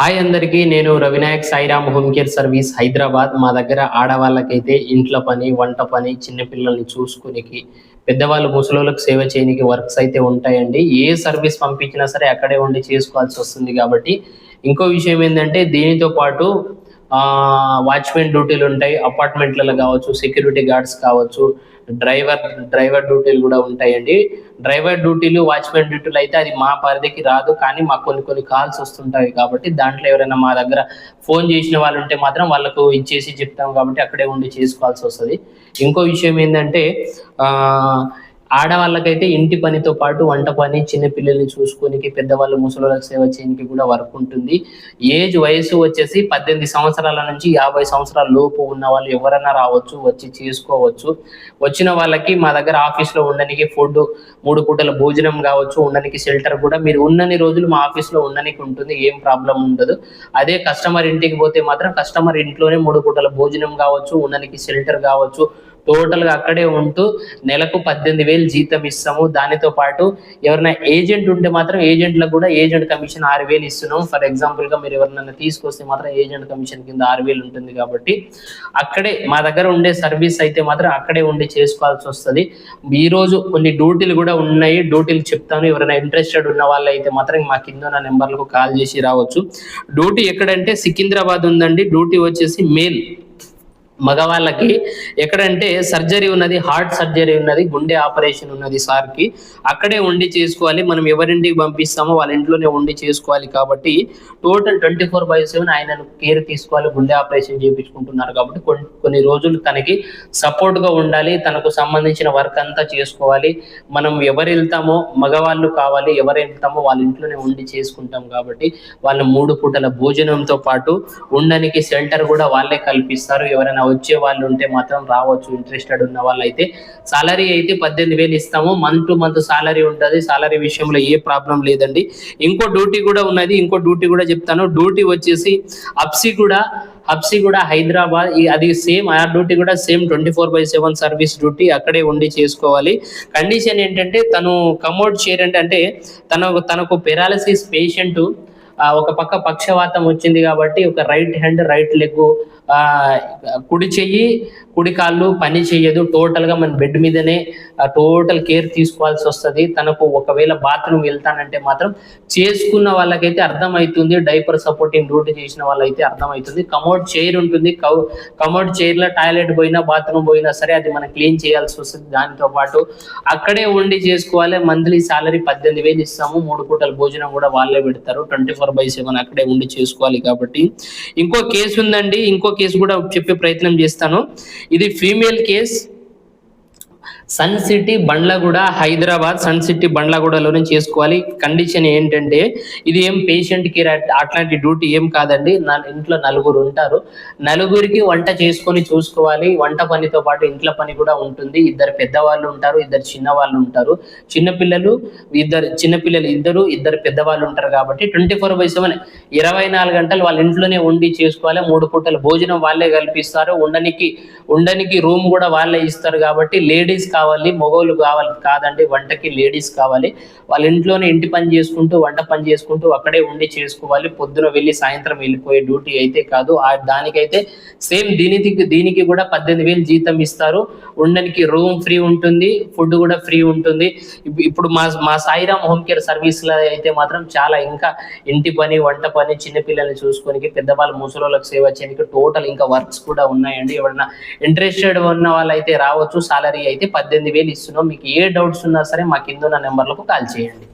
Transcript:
Hi అందరికీ నేను Ravinayak Sairam home care service Hyderabad. మా దగ్గర ఆడవాళ్ళకైతే ఇంట్లో పని వంట పని చిన్నపిల్లల్ని చూసుకునేకి పెద్దవాళ్ళు ముసలోళ్ళకి సేవ చేయడానికి వర్క్స్ అయితే ఉంటాయండి. ఏ సర్వీస్ పంపించినా సరే అక్కడే ఉండి చేసుకోవాల్సి వస్తుంది కాబట్టి. ఇంకో విషయం ఏంటంటే దీనితో పాటు వాచ్మెన్ డ్యూటీలు ఉంటాయి. అపార్ట్మెంట్లలో కావచ్చు సెక్యూరిటీ గార్డ్స్ కావచ్చు డ్రైవర్ డ్రైవర్ డ్యూటీలు కూడా ఉంటాయండి. డ్రైవర్ డ్యూటీలు వాచ్మెన్ డ్యూటీలు అయితే అది మా పరిధికి రాదు. కానీ మాకు కొన్ని కొన్ని కాల్స్ వస్తుంటాయి కాబట్టి దాంట్లో ఎవరైనా మా దగ్గర ఫోన్ చేసిన వాళ్ళు ఉంటే మాత్రం వాళ్ళకు ఇచ్చేసి చెప్తాం కాబట్టి అక్కడే ఉండి చేసుకోవాల్సి వస్తుంది. ఇంకో విషయం ఏంటంటే ఆ, ఆడవాళ్ళకైతే ఇంటి పనితో పాటు వంట పని చిన్న పిల్లల్ని చూసుకోనికి పెద్దవాళ్ళు ముసలిళ్ళకి సేవ చేయడానికి కూడా వర్క్ ఉంటుంది. ఏజ్ వయసు వచ్చేసి పద్దెనిమిది సంవత్సరాల నుంచి యాభై సంవత్సరాల లోపు ఉన్న వాళ్ళు ఎవరైనా రావచ్చు వచ్చి చేసుకోవచ్చు. వచ్చిన వాళ్ళకి మా దగ్గర ఆఫీస్లో ఉండడానికి ఫుడ్ మూడు పూటల భోజనం కావచ్చు ఉండడానికి షెల్టర్ కూడా మీరు ఉన్నన్ని రోజులు మా ఆఫీస్లో ఉండడానికి ఉంటుంది ఏం ప్రాబ్లం ఉండదు. అదే కస్టమర్ ఇంటికి పోతే మాత్రం కస్టమర్ ఇంట్లోనే మూడు పూటల భోజనం కావచ్చు ఉండడానికి షెల్టర్ కావచ్చు టోటల్గా అక్కడే ఉంటూ నెలకు పద్దెనిమిది వేలు జీతం ఇస్తాము. దానితో పాటు ఎవరైనా ఏజెంట్ ఉంటే మాత్రం ఏజెంట్లకు కూడా ఏజెంట్ కమిషన్ ఆరు వేలు ఇస్తున్నాం. ఫర్ ఎగ్జాంపుల్గా మీరు ఎవరినైనా తీసుకొస్తే మాత్రం ఏజెంట్ కమిషన్ కింద ఆరు వేలు ఉంటుంది కాబట్టి అక్కడే మా దగ్గర ఉండే సర్వీస్ అయితే మాత్రం అక్కడే ఉండి చేసుకోవాల్సి వస్తుంది. ఈ రోజు కొన్ని డ్యూటీలు కూడా ఉన్నాయి. డ్యూటీలు చెప్తాను. ఎవరైనా ఇంట్రెస్టెడ్ ఉన్న వాళ్ళు అయితే మాత్రం మా కింద ఉన్న నెంబర్లకు కాల్ చేసి రావచ్చు. డ్యూటీ ఎక్కడంటే సికింద్రాబాద్ ఉందండి. డ్యూటీ వచ్చేసి మేల్. మగవాళ్ళకి ఎక్కడంటే సర్జరీ ఉన్నది హార్ట్ సర్జరీ ఉన్నది గుండె ఆపరేషన్ ఉన్నది సార్కి. అక్కడే ఉండి చేసుకోవాలి మనం ఎవరింటికి పంపిస్తామో వాళ్ళ ఇంట్లోనే ఉండి చేసుకోవాలి కాబట్టి total twenty four by seven ఆయనను కేర్ తీసుకోవాలి గుండె ఆపరేషన్ చేయించుకుంటున్నారు కాబట్టి కొన్ని కొన్ని రోజులు తనకి సపోర్ట్గా ఉండాలి తనకు సంబంధించిన వర్క్ అంతా చేసుకోవాలి. మనం ఎవరు వెళ్తామో మగవాళ్ళు కావాలి ఎవరు వెళ్తామో వాళ్ళ ఇంట్లోనే ఉండి చేసుకుంటాం కాబట్టి వాళ్ళ మూడు పూటల భోజనంతో పాటు ఉండడానికి షెల్టర్ కూడా వాళ్ళే కల్పిస్తారు. ఎవరైనా వచ్చే వాళ్ళు ఉంటే మాత్రం రావచ్చు. ఇంట్రెస్టెడ్ ఉన్న వాళ్ళు అయితే సాలరీ అయితే పద్దెనిమిది వేలు ఇస్తాము. మంత్ టు మంత్ సాలరీ ఉంటుంది. సాలరీ విషయంలో ఏ ప్రాబ్లం లేదండి. ఇంకో డ్యూటీ కూడా ఉన్నది. ఇంకో డ్యూటీ కూడా చెప్తాను. డ్యూటీ వచ్చేసి అప్సి కూడా హబ్సి కూడా హైదరాబాద్ అది సేమ్ ఆ డ్యూటీ కూడా same twenty four by seven service duty అక్కడే ఉండి చేసుకోవాలి. కండిషన్ ఏంటంటే తను కమోడ్ చైర్ అంటే తన తనకు తనకు పెరాలసిస్ పేషెంట్ ఒక పక్క పక్షవాతం వచ్చింది కాబట్టి ఒక రైట్ హ్యాండ్ రైట్ లెగ్ కుడి చెయ్యి కుడి కాళ్ళు పని చేయదు టోటల్గా మన బెడ్ మీదనే టోటల్ కేర్ తీసుకోవాల్సి వస్తుంది. తనకు ఒకవేళ బాత్రూమ్ వెళ్తానంటే మాత్రం చేసుకున్న వాళ్ళకైతే అర్థమవుతుంది డైపర్ సపోర్టింగ్ రూట్ చేసిన వాళ్ళైతే అర్థమవుతుంది కమోడ్ చైర్ ఉంటుంది. కమోడ్ చైర్లో టాయిలెట్ పోయినా బాత్రూమ్ పోయినా సరే అది మనం క్లీన్ చేయాల్సి వస్తుంది. దానితో పాటు అక్కడే ఉండి చేసుకోవాలి. మంత్లీ సాలరీ పద్దెనిమిది వేలు ఇస్తాము. మూడు పూటల భోజనం కూడా వాళ్ళే పెడతారు. ట్వంటీ ఫోర్ బై సెవెన్ అక్కడే ఉండి చేసుకోవాలి కాబట్టి. ఇంకో కేసు ఉందండి. ఇంకో కేసు కూడా చెప్పే ప్రయత్నం చేస్తాను. ఇది female case Sun City Bandlaguda Hyderabad Sun City బండ్లగూడలోనే చేసుకోవాలి. కండిషన్ ఏంటంటే ఇది ఏం పేషెంట్కి అట్లాంటి డ్యూటీ ఏం కాదండి. నా ఇంట్లో నలుగురు ఉంటారు. నలుగురికి వంట చేసుకొని చూసుకోవాలి. వంట పనితో పాటు ఇంట్లో పని కూడా ఉంటుంది. ఇద్దరు పెద్దవాళ్ళు ఉంటారు ఇద్దరు చిన్నవాళ్ళు ఉంటారు. చిన్నపిల్లలు ఇద్దరు చిన్నపిల్లలు ఇద్దరు ఇద్దరు పెద్దవాళ్ళు ఉంటారు కాబట్టి ట్వంటీ ఫోర్ బై సెవెన్ ఇరవై నాలుగు గంటలు వాళ్ళ ఇంట్లోనే ఉండి చేసుకోవాలి. మూడు పూటలు భోజనం వాళ్ళే కల్పిస్తారు. ఉండనికి ఉండనికి రూమ్ కూడా వాళ్ళే ఇస్తారు కాబట్టి లేడీస్ కావాలి మగవాళ్ళు కావాలి కాదండి వంటకి లేడీస్ కావాలి. వాళ్ళ ఇంట్లోనే ఇంటి పని చేసుకుంటూ వంట పని చేసుకుంటూ అక్కడే ఉండి చేసుకోవాలి. పొద్దున వెళ్ళి సాయంత్రం వెళ్ళిపోయే డ్యూటీ అయితే కాదు. ఆ దానికైతే సేమ్ దీనికి దీనికి కూడా పద్దెనిమిది వేలు జీతం ఇస్తారు. ఉండడానికి రూమ్ ఫ్రీ ఉంటుంది ఫుడ్ కూడా ఫ్రీ ఉంటుంది. ఇప్పుడు మా మా సాయిరామ్ హోమ్ కేర్ సర్వీస్లో అయితే మాత్రం చాలా ఇంకా ఇంటి పని వంట పని చిన్నపిల్లల్ని చూసుకోనికి పెద్దవాళ్ళు ముసలోళ్ళకి సేవ చేయడానికి టోటల్ ఇంకా వర్క్స్ కూడా ఉన్నాయండి. ఎవరైనా ఇంట్రెస్టెడ్ ఉన్న వాళ్ళైతే రావచ్చు. సాలరీ అయితే పద్దెనిమిది వేలు ఇస్తున్నాం. మీకు ఏ డౌట్స్ ఉన్నా సరే మా కింద ఉన్న నెంబర్లకు కాల్ చేయండి.